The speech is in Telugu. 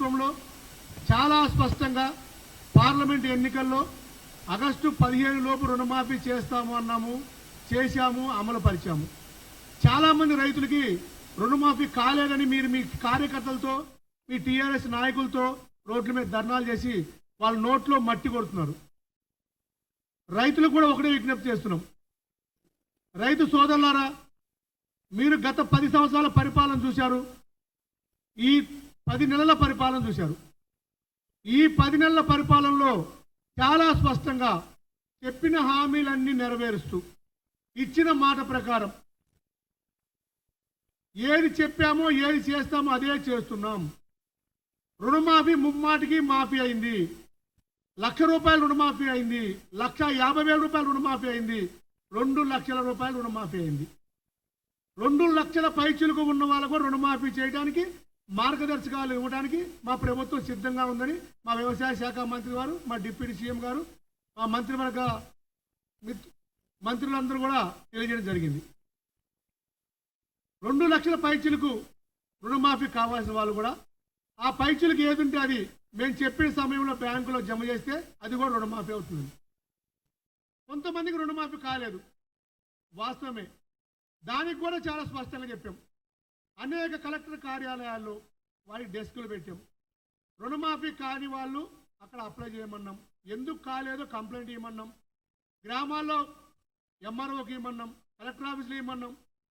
ప్రభుత్వంలో చాలా స్పష్టంగా పార్లమెంట్ ఎన్నికల్లో ఆగస్టు పదిహేను లోపు రుణమాఫీ చేస్తాము అన్నాము చేశాము అమలు పరిచాము. చాలా మంది రైతులకి రుణమాఫీ కాలేదని మీరు మీ కార్యకర్తలతో మీ టీఆర్ఎస్ నాయకులతో రోడ్ల మీద ధర్నాలు చేసి వాళ్ళ నోట్లో మట్టి కొడుతున్నారు. రైతులు కూడా ఒకటే విజ్ఞప్తి చేస్తున్నాం. రైతు సోదరులారా మీరు గత పది సంవత్సరాల పరిపాలన చూశారు. ఈ పది నెలల పరిపాలన చూశారు. ఈ పది నెలల పరిపాలనలో చాలా స్పష్టంగా చెప్పిన హామీలన్నీ నెరవేరుస్తూ ఇచ్చిన మాట ప్రకారం ఏది చెప్పామో ఏది చేస్తామో అదే చేస్తున్నాం. రుణమాఫీ ముమ్మాటికి మాఫీ అయింది. లక్ష రూపాయలు రుణమాఫీ అయింది. లక్ష యాభై వేల రూపాయలు రుణమాఫీ అయింది. రెండు లక్షల రూపాయలు రుణమాఫీ అయింది. రెండు లక్షల పైచులకు ఉన్న వాళ్ళకు రుణమాఫీ చేయడానికి మార్గదర్శకాలు ఇవ్వడానికి మా ప్రభుత్వం సిద్ధంగా ఉందని మా వ్యవసాయ శాఖ మంత్రి గారు మా డిప్యూటీ సీఎం గారు మా మంత్రివర్గ మంత్రులందరూ కూడా తెలియజేయడం జరిగింది. రెండు లక్షల పైచులకు రుణమాఫీ కావాల్సిన వాళ్ళు కూడా ఆ పైచులకు ఏది ఉంటే అది మేము చెప్పిన సమయంలో బ్యాంకులో జమ చేస్తే అది కూడా రుణమాఫీ అవుతుంది. కొంతమందికి రుణమాఫీ కాలేదు. వాస్తవమే. దానికి కూడా చాలా స్పష్టంగా చెప్పాం. అనేక కలెక్టర్ కార్యాలయాల్లో వారి డెస్కులు పెట్టాం. రుణమాఫీ కాని వాళ్ళు అక్కడ అప్లై చేయమన్నాం. ఎందుకు కాలేదో కంప్లైంట్ ఇవ్వమన్నాం. గ్రామాల్లో ఎంఆర్ఓకి ఇవ్వమన్నాం. కలెక్టర్ ఆఫీస్లో ఇవ్వమన్నాం.